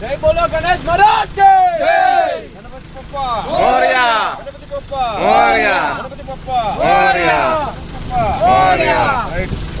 જય બોલો ગણેશ મહારાજ કે ગણપતિ પપ્પા મોર્યા ગણપતિ પપ્પા મોર્યા ગણપતિ પપ્પા મોર્યા મોર્યા રાઈટ